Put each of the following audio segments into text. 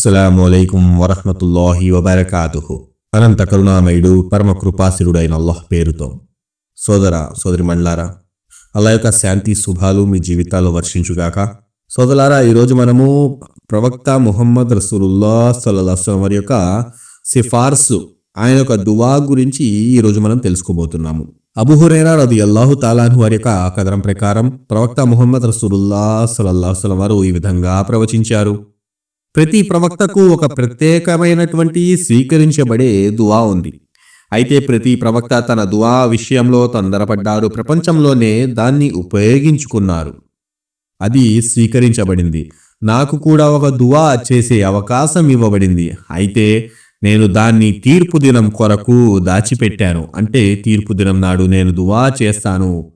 అస్సలం అలైకుం వరహమతుల్లాహి వబర్కాతుహు అనంత కరుణామయుడు పరమ కృపాశిరుడైన అల్లాహ్ పేరుతో. సోదర సోదరి మండలారా అల్లా యొక్క శాంతి శుభాలు మీ జీవితాల్లో వర్షించుగాక. సోదలారా ఈరోజు మనము ప్రవక్త ముహమ్మద్ రసూలుల్లా సల్లాహం వారి యొక్క సిఫార్సు ఆయన యొక్క దువా గురించి ఈరోజు మనం తెలుసుకోబోతున్నాము. అబుహురేరా రది అల్లాహు తాలాను వారి యొక్క కథనం ప్రకారం ప్రవక్త ముహమ్మద్ రసూలుల్లా సల్లాహం వారు ఈ విధంగా ప్రవచించారు. ప్రతి ప్రవక్తకు ఒక ప్రత్యేకమైనటువంటి స్వీకరించబడే దువా ఉంది. అయితే ప్రతి ప్రవక్త తన దువా విషయంలో తొందరపడ్డారు. ప్రపంచంలోనే దాన్ని ఉపయోగించుకున్నారు. అది స్వీకరించబడింది. నాకు కూడా ఒక దువా చేసే అవకాశం ఇవ్వబడింది. అయితే నేను దాన్ని తీర్పు దినం కొరకు దాచిపెట్టాను. అంటే తీర్పు దినం నాడు నేను దువా చేస్తాను.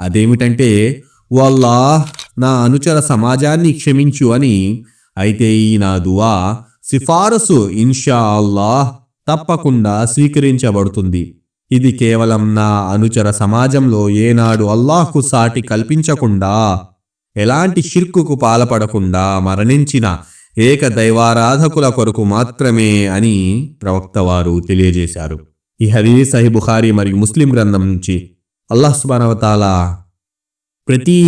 అదేమిటంటే వల్లా నా అనుచర సమాజాన్ని క్షమించు అని అయితే ఈ నా దువా సిఫారసు ఇన్షా అల్లాహ్ తప్పకుండా స్వీకరించబడుతుంది. ఇది కేవలం నా అనుచర సమాజంలో ఏనాడు అల్లాహ్కు సాటి కల్పించకుండా ఎలాంటి షిర్కుకు పాల్పడకుండా మరణించిన ఏక దైవారాధకుల కొరకు మాత్రమే అని ప్రవక్త వారు తెలియజేశారు. ఈ హరీ సహి బుఖారి మరియు ముస్లిం గ్రంథం నుంచి అల్లాహ్ సుబానవతాల ప్రతి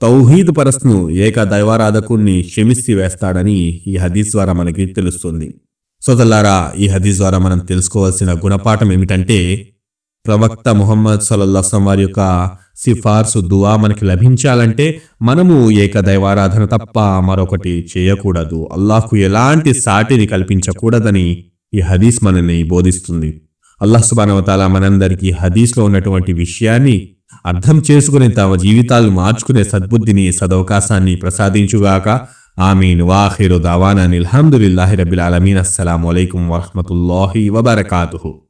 తౌహీద్ పరస్ను ఏక దైవారాధకుణ్ణి క్షమిస్తి వేస్తాడని ఈ హదీస్ ద్వారా మనకి తెలుస్తుంది. సోదల్లారా ఈ హదీస్ ద్వారా మనం తెలుసుకోవాల్సిన గుణపాఠం ఏమిటంటే ప్రవక్త ముహమ్మద్ సల్లల్లాహం వారి యొక్క సిఫార్సు దువా మనకి లభించాలంటే మనము ఏక దైవారాధన తప్ప మరొకటి చేయకూడదు. అల్లాహ్కు ఎలాంటి సాటిని కల్పించకూడదని ఈ హదీస్ మనల్ని బోధిస్తుంది. అల్లాహ్ సుబానవతాల మనందరికీ హదీస్లో ఉన్నటువంటి విషయాన్ని అర్థం చేసుకుని తమ జీవితాలు మార్చుకునే సద్బుద్ధిని సదవకాశాన్ని ప్రసాదించుగాక. ఆమీన్. వాహిరు దావానా అల్హమ్దులిల్లాహి రబిల్ అలమీన్ అస్సలం వలైకం వరహమతుల్లాహి వబర్కాతుహు.